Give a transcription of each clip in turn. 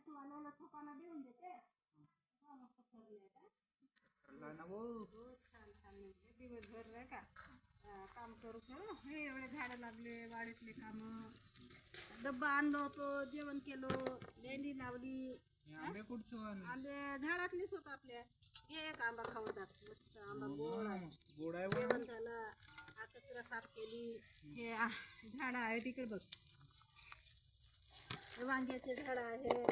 देऊन देते. हा, मस्त ठरले आता. ठरला ना वो हो छान छान म्हणजे दिवसभर नाही का? अं, काम करू करू. हे एवढे झाडं लागले वाडीतले काम. डब्बा आणलो होतो जेवण केलं भेंडी लावली. हे आंबे कुठचे? आंबे झाडातलीच होत आपल्या घे एक आंबा खाऊन टाक. मस्त आंबा गोड आहे. गोड. जेवण झालं हा कचरा साफ केली. हे आ, झाडं आहे तिकडे बघ. हे वांग्याचे झाड आहे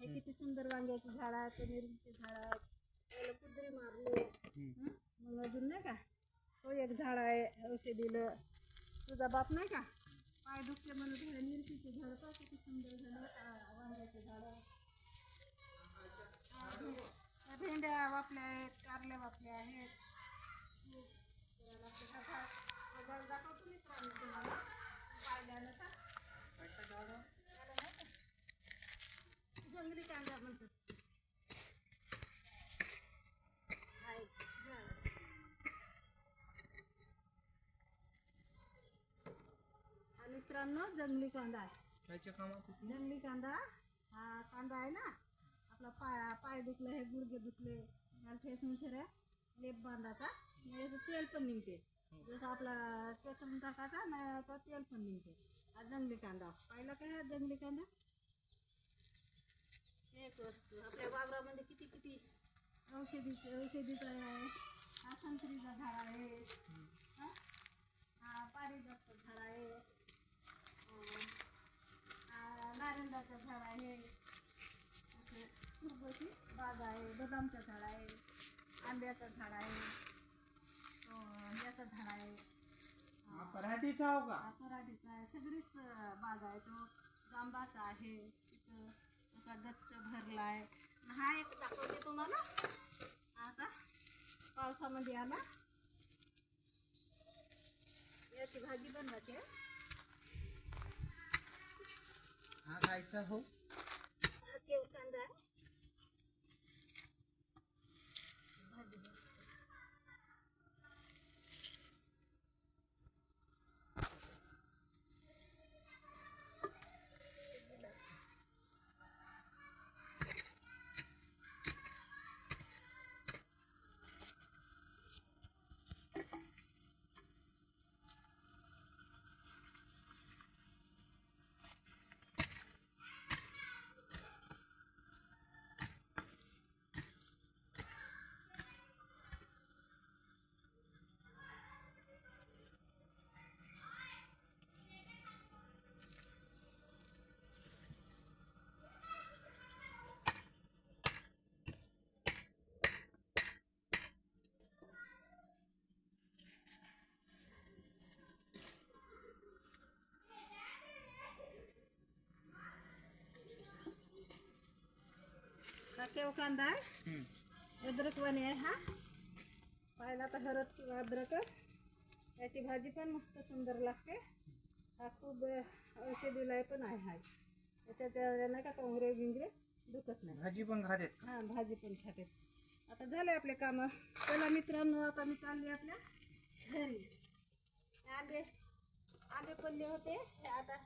हे किती सुंदर वांग्याचे झाड आहे ते मिरचीचे झाड आहे त्याला कुदरी मारली. हं? मग अजून नाही का? तो एक झाड आहे औषधीलं. तुझा बाप नाही का? पाय दुखते म्हणून झालं मिरचीचे झाड पाय किती सुंदर झालं आ, वांग्याचे झाड त्या भेंड्या वापल्या आहेत कारल्या वापल्या आहेत. खूप करायला लागते. हा झाड- हा झाड दाखवतो मित्रांनो तुम्हाला. पाहिल्यानं का काय झाड आहे? झालं नाही का? जंगली कांदा म्हणतात आहे झाड. हा मित्रांनो जंगली कांदा आहे. कायच्या कामात होती? जंगली कांदा हा कांदा आहे ना? आपला पाय पाय दुखले हे गुडघे दुखले याला ठेसून सऱ्या लेप बांधायचा. आणि याचं तेल पण निघते. जसं आपला ठेचून टाकायचा ना याचं तेल पण निघते. हा जंगली कांदा. पाहिला का हा जंगली कांदा? एक वस्तू. आपल्या वावरामध्ये किती किती औषधीचे औषधीचं आहे. हा संत्रीचा झाड आहे. हा? हा पारिजातचं झाड आहे अं, नारंगाचं झाड आहे. असे खूप अशी बाग आहे. बदामचं झाड आहे. आंब्याचं झाड आहे. अं, याचं झाड आहे. हा पराठीचा हो का? हा, पराठीचा आहे. सगळीच अं, बाग आहे. तो जांबाचा आहे. तिथं असा गच्च भरला आहे. आणि हा एक दाखवते तुम्हाला. आता पावसामध्ये आला. याची भाजी बनवायची आहे. हा खायचा हो हा केव कांदा आहे भाजी बनवायची. हा केव कांदा? आहे हम्म. अद्रक वाणी आहे हा. पाहिला तर हळद किंवा अद्रक. याची भाजी पण मस्त सुंदर लागते. हा खूप औषधीला पण आहे हा. त्याच्यात त्या- नाही का टोंगरे बिंगरे? दुखत नाही. भाजी पण खातेत हा भाजी पण खाते आता झाले आपले कामं. चला मित्रांनो आता मी चालली आपल्या घरी. आंबे आंबे पडले होते. हे आता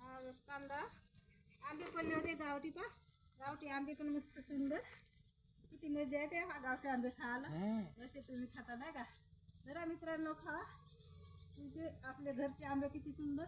हा कांदा. आंबे पडले होते गावठी पा. गावठी आंबे पण मस्त सुंदर. किती मजा येते हा गावठी आंबे खायला. जसे तुम्ही खाता नाही का? जरा मित्रांनो खा तुमचे आपले घरचे आंबे किती सुंदर.